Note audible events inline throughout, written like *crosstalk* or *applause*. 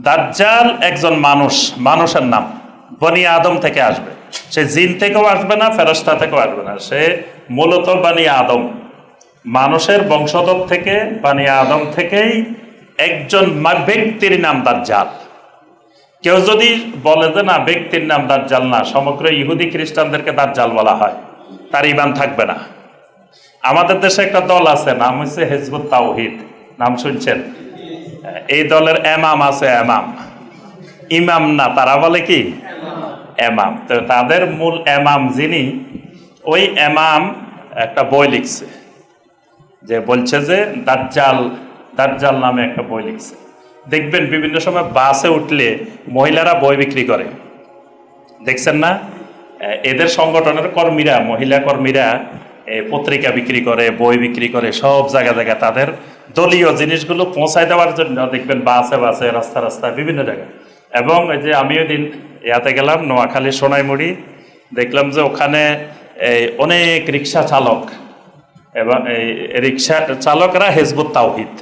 দাজ্জাল একজন মানুষ, মানুষের নাম। বনি আদম থেকে আসবে। সে জিন থেকেও আসবে না ফেরস্তা থেকেও আসবে না। সে মূলত বানি আদম। মানুষের বংশধর থেকে, বানি আদম থেকেই একজন ব্যক্তির নাম দাজ্জাল। কেউ যদি বলে যে, না, ব্যক্তির নাম দাজ্জাল না, সমগ্র ইহুদি খ্রিস্টানদেরকে দাজ্জাল বলা হয় তার ইমান থাকবে না। আমাদের দেশে একটা দল আছে, নাম হচ্ছে হেজবুত তাওহিদ। নাম শুনছেন? এই দলের এমাম আছে এমাম। ইমাম না, তারা বলে কি? এমাম। তো তাদের মূল এমাম যিনি, ওই এমাম একটা বই লিখছে। যে বলছে যে দাজ্জাল দাজ্জাল নামে একটা বই লিখছে। দেখবেন বিভিন্ন সময় বাসে উঠলে মহিলারা বই বিক্রি করে। দেখছেন না? এদের সংগঠনের কর্মীরা, মহিলা কর্মীরা পত্রিকা বিক্রি করে, বই বিক্রি করে, সব জায়গা জায়গা তাদের দলীয় জিনিসগুলো পৌঁছায় দেওয়ার জন্য দেখবেন বাসে বাসে, রাস্তা রাস্তায় বিভিন্ন জায়গায়। এবং এই যে আমিও দিন ইয়াতে গেলাম, নোয়াখালী, সোনাইমুড়ি। দেখলাম যে ওখানে এই অনেক রিক্সা চালক এবং এই রিক্সা চালকরা হেজবুত তাওহিদ।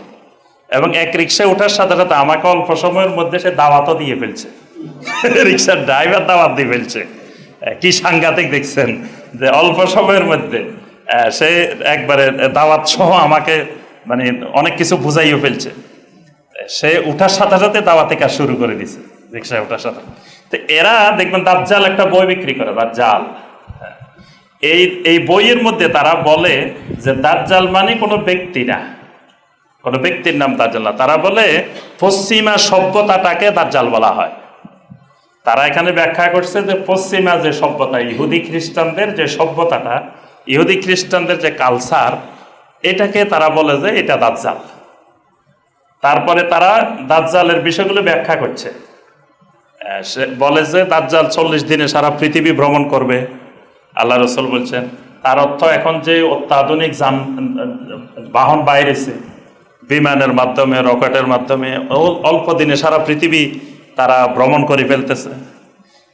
এবং এক রিক্সায় ওঠার সাথে সাথে আমাকে অল্প সময়ের মধ্যে সে দাওয়াতও দিয়ে ফেলছে। *laughs* রিক্সার ড্রাইভার দাওয়াত দিয়ে ফেলছে। কি সাংঘাতিক দেখছেন যে অল্প সময়ের মধ্যে সে একবারে দাওয়াত সহ আমাকে মানে অনেক কিছু বুঝাইও ফেলছে। সে উঠার সাথে সাথে দাওয়াতে কাজ শুরু করে দিছে রিক্সায় ওঠার সাথে। তো এরা দেখবেন দাজ্জাল একটা বই বিক্রি করে দাজ্জাল হ্যাঁ। এই এই বইয়ের মধ্যে তারা বলে যে দাজ্জাল মানে কোনো ব্যক্তি না। কোনো ব্যক্তির নাম দাজ্জাল না। তারা বলে পশ্চিমা সভ্যতাটাকে দাজ্জাল বলা হয়। তারা এখানে ব্যাখ্যা করছে যে পশ্চিমা যে সভ্যতা, ইহুদি খ্রিস্টানদের যে সভ্যতাটা, ইহুদি খ্রিস্টানদের যে কালচার এটাকে তারা বলে যে এটা দাজ্জাল। তারপরে তারা দাজ্জালের বিষয়গুলো ব্যাখ্যা করছে। সে বলে যে দাজ্জাল চল্লিশ দিনে সারা পৃথিবী ভ্রমণ করবে। আল্লাহ রসুল বলছেন, তার অর্থ এখন যে অত্যাধুনিক যান বাহন বাইরেছে, বিমানের মাধ্যমে, রকেটের মাধ্যমে অল- অল্প দিনে সারা পৃথিবী তারা ভ্রমণ করে ফেলতেছে।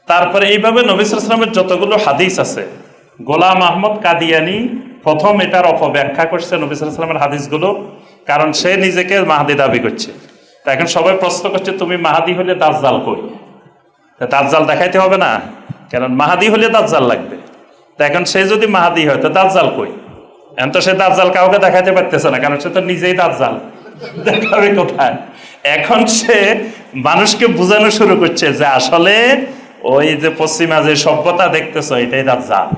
তারপরে এইভাবে নবিসামের যতগুলো হাদিস আছে, গোলাম আহমদ কাদিয়ানি প্রথম এটার অপব্যাখ্যা করছে নবিসামের হাদিসগুলো, কারণ সে নিজেকে মাহাদি দাবি করছে। তা এখন সবাই প্রশ্ন করছে, তুমি মাহাদি হলে দাজ্জাল কই? দাজ্জাল দেখাইতে হবে না, কারণ মাহাদি হলে দাজ্জাল লাগবে। তা এখন সে যদি মাহাদি হয়, তো দাজ্জাল কই? এখন তো সে দাজ্জাল কাউকে দেখাইতে পারতেছে না, কারণ সে তো নিজেই দাজ্জাল। দেখাবে কোথায়? এখন সে মানুষকে বোঝানো শুরু করছে যে আসলে ওই যে পশ্চিমা যে সভ্যতা দেখতেছো, এটাই দাজ্জাল।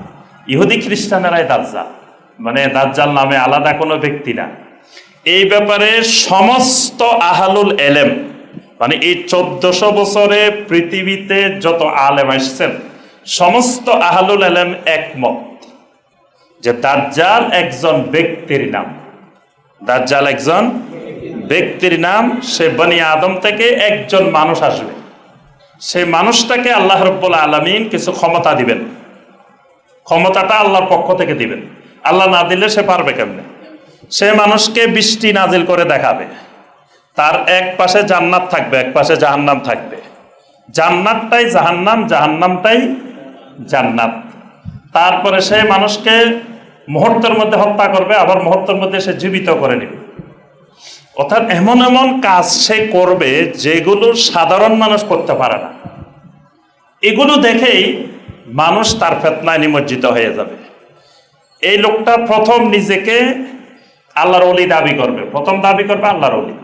ইহুদি খ্রিস্টানেরাই দাজ্জাল। মানে দাজ্জাল নামে আলাদা কোনো ব্যক্তি না। এই ব্যাপারে সমস্ত আহালুল এলেম মানে এই চোদ্দশো বছরে পৃথিবীতে যত আলেম আসছেন সমস্ত আহালুল এলেম একমত যে দাজ্জাল একজন ব্যক্তির নাম। দাজ্জাল একজন ব্যক্তির নাম, সে বনি আদম থেকে একজন মানুষ আসবে। সেই মানুষটাকে আল্লাহ রব্বুল আলমিন কিছু ক্ষমতা দিবেন। ক্ষমতাটা আল্লাহর পক্ষ থেকে দিবেন। আল্লাহ না দিলে সে পারবে কেমনে? সে মানুষকে বৃষ্টি নাজিল করে দেখাবে। তার এক পাশে জান্নাত থাকবে, এক পাশে জাহান্নাম থাকবে। জান্নাতটাই জাহান্নাম, জাহান্নামটাই জান্নাত। তারপরে সে মানুষকে মুহূর্তের মধ্যে হত্যা করবে, আবার মুহূর্তের মধ্যে সে জীবিত করে নেবে। অর্থাৎ এমন এমন কাজ সে করবে যেগুলো সাধারণ মানুষ করতে পারে না। এগুলো দেখেই মানুষ তার ফেতনায় নিমজ্জিত হয়ে যাবে। এই লোকটা প্রথম নিজেকে আল্লাহর অলি দাবি করবে। প্রথম দাবি করবে আল্লাহর অলি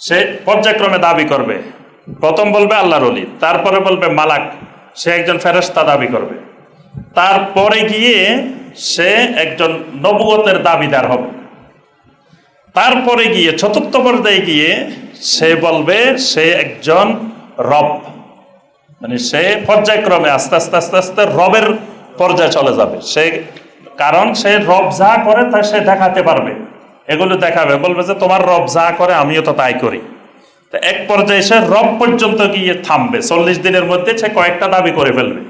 সে পর্যায়ক্রমে দাবি করবে। প্রথম বলবে আল্লাহর অলি তারপরে বলবে মালাক। সে একজন ফেরেস্তা দাবি করবে। তারপরে গিয়ে সে একজন নবগতের দাবিদার হবে। তারপরে গিয়ে, চতুর্থ পর্যায়ে গিয়ে সে বলবে, সে একজন রব। মানে সে পর্যায়ক্রমে আস্তে আস্তে আস্তে আস্তে রবের পর্যায়ে চলে যাবে। সে কারণ সে রব যা করে তা সে দেখাতে পারবে। এগুলো দেখাবে, বলবে যে তোমার রব যা করে, আমিও তো তাই করি। তো এক পর্যায়ে সে রব পর্যন্ত গিয়ে থামবে। চল্লিশ দিনের মধ্যে সে কয়েকটা দাবি করে ফেলবে।